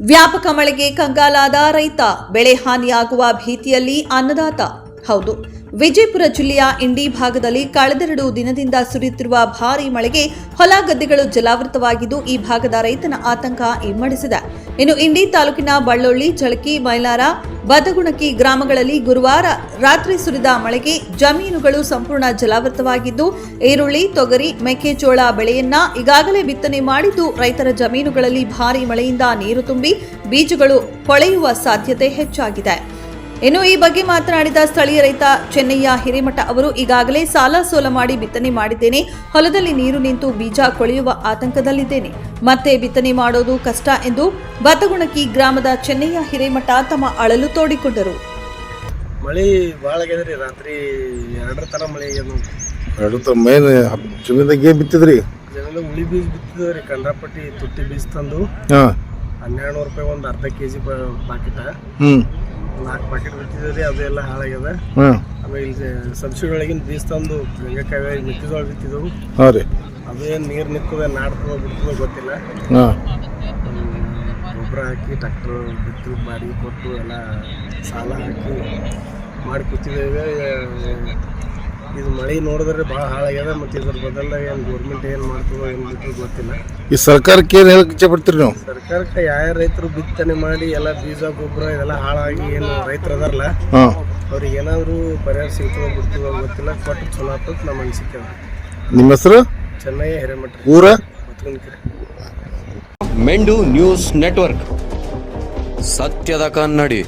ವ್ಯಾಪಕ ಮಳೆಗೆ ಕಂಗಾಲಾದ ರೈತ ಬೆಳೆ ಹಾನಿಯಾಗುವ ಭೀತಿಯಲ್ಲಿ ಅನ್ನದಾತ. ಹೌದು. ವಿಜಯಪುರ ಜಿಲ್ಲೆಯ ಇಂಡಿ ಭಾಗದಲ್ಲಿ ಕಳೆದೆರಡು ದಿನದಿಂದ ಸುರಿಯುತ್ತಿರುವ ಭಾರೀ ಮಳೆಗೆ ಹೊಲ ಗದ್ದೆಗಳು ಜಲಾವೃತವಾಗಿದ್ದು ಈ ಭಾಗದ ರೈತನ ಆತಂಕ ಇಮ್ಮಡಿಸಿದೆ. ಇನ್ನು ಇಂಡಿ ತಾಲೂಕಿನ ಬಳ್ಳೊಳ್ಳಿ ಚಳಕಿ ಮೈಲಾರ ಬದಗುಣಕಿ ಗ್ರಾಮಗಳಲ್ಲಿ ಗುರುವಾರ ರಾತ್ರಿ ಸುರಿದ ಮಳೆಗೆ ಜಮೀನುಗಳು ಸಂಪೂರ್ಣ ಜಲಾವೃತವಾಗಿದ್ದು, ಈರುಳ್ಳಿ, ತೊಗರಿ, ಮೆಕ್ಕೆಜೋಳ ಬೆಳೆಯನ್ನ ಈಗಾಗಲೇ ಬಿತ್ತನೆ ಮಾಡಿದ್ದು ರೈತರ ಜಮೀನುಗಳಲ್ಲಿ ಭಾರೀ ಮಳೆಯಿಂದ ನೀರು ತುಂಬಿ ಬೀಜಗಳು ಕೊಳೆಯುವ ಸಾಧ್ಯತೆ ಹೆಚ್ಚಾಗಿದೆ. ಇನ್ನು ಈ ಬಗ್ಗೆ ಮಾತನಾಡಿದ ಸ್ಥಳೀಯ ರೈತ ಚೆನ್ನಯ್ಯ ಹಿರೇಮಠ ಅವರು ಈಗಾಗಲೇ ಸಾಲ ಸೋಲ ಮಾಡಿ ಬಿತ್ತನೆ ಮಾಡಿದ್ದೇನೆ. ಹೊಲದಲ್ಲಿ ನೀರು ನಿಂತು ಬೀಜ ಕೊಳೆಯುವ ಆತಂಕದಲ್ಲಿದ್ದೇನೆ. ಮತ್ತೆ ಬಿತ್ತನೆ ಮಾಡೋದು ಕಷ್ಟ ಎಂದು ಬತಗುಣಕಿ ಗ್ರಾಮದ ಚೆನ್ನಯ್ಯ ಹಿರೇಮಠ ತಮ್ಮ ಅಳಲು ತೋಡಿಕೊಂಡರು. ಮಳೆ ರಾತ್ರಿ ಎರಡರ ಥರ ಮಳೆ ಆಗ್ಯದ ನೋಡ್ರಿ ಎರಡು ಮೇನ್ ಜಮೀನ್ದಾಗ ಏನು ಬಿತ್ತಿದ್ರಿ? ಜನದ ಉಳಿ ಬೀಜ ಬಿತ್ತಿದ್ರಿ. ಕಂಡ್ರಾಪಟ್ಟಿ ತುಟ್ಟಿ ಬೀಜ ತಂದು ಹಾಂ. ಹನ್ನೆರಡು ನೂರು ರೂಪಾಯಿ ಒಂದು ಅರ್ಧ ಕೆ ಜಿ ಪಾಕೆಟ ಹ್ಞೂ ನಾಲ್ಕು ಪ್ಯಾಕೆಟ್ ಬಿತ್ತಿದ್ರಿ ಅದೆಲ್ಲ ಹಾಳಾಗ್ಯದ. ಹಾಂ ಆಮೇಲೆ ಇಲ್ಲಿ ಸಬ್ಸಿಡಿ ಒಳಗಿನ ಬೀಜ ತಂದು ಗಂಗಕಾಯಿ ಮೆಕ್ಕೆಜೋಳ ಬಿತ್ತಿದ್ದವು ಹಾಂ ರೀ. ಅದೇನು ನೀರು ನಿಂತದ ನಾಡ್ತದ ಬಿಡ್ತದ ಗೊತ್ತಿಲ್ಲ. ಹಾಂ. ಗೊಬ್ಬರ ಹಾಕಿ ಟ್ರ್ಯಾಕ್ಟರ್ ಬಿತ್ತು ಬಾಡಿಗೆ ಕೊಟ್ಟು ಎಲ್ಲ ಸಾಲ ಹಾಕಿ ಮಾಡಿ ಕೂತಿದ್ದೇವೆ. ಇದು ಮಳೆ ನೋಡಿದ್ರೆ ಭಾಳ ಹಾಳಾಗ್ಯದ ಮತ್ತೆ ಇದ್ರ ಬದಲಾಗ ಏನು ಗೌರ್ಮೆಂಟ್ ಏನು ಮಾಡ್ತದೋ ಏನು ಬಿಟ್ಟು ಗೊತ್ತಿಲ್ಲ. ಈ ಸರ್ಕಾರಕ್ಕೆ ಏನು ಹೇಳಕ್ಕೆ ಇಚ್ಛೆ ಪಡ್ತೀರಿ ನೀವು? ಸರ್ಕಾರಕ್ಕೆ ಯಾವ ರೈತರು ಬಿತ್ತನೆ ಮಾಡಿ ಎಲ್ಲ ಬೀಜ ಗೊಬ್ಬರ ಇದೆಲ್ಲ ಹಾಳಾಗಿ ಏನು ರೈತರು ಅದಾರಲ್ಲ ಹಾಂ. ಅವ್ರಿಗೆ ಏನಾದರೂ ಪರಿಹಾರ ಸಿಗ್ತದೋ ಬಿಡ್ತದೋ ಗೊತ್ತಿಲ್ಲ ಕೊಟ್ಟು ಚಲೋ ಆಗ್ತದೆ ನಮ್ಮ ಅನಿಸಿಕೆ ನಿಮ್ಮ ಹೆಸರು? ಚೆನ್ನೈ ಹಿರೇಮಠ. ಊರ? ಮೆಂಡು ನ್ಯೂಸ್ ನೆಟ್ವರ್ಕ್. ಸತ್ಯದ ಕನ್ನಡಿ.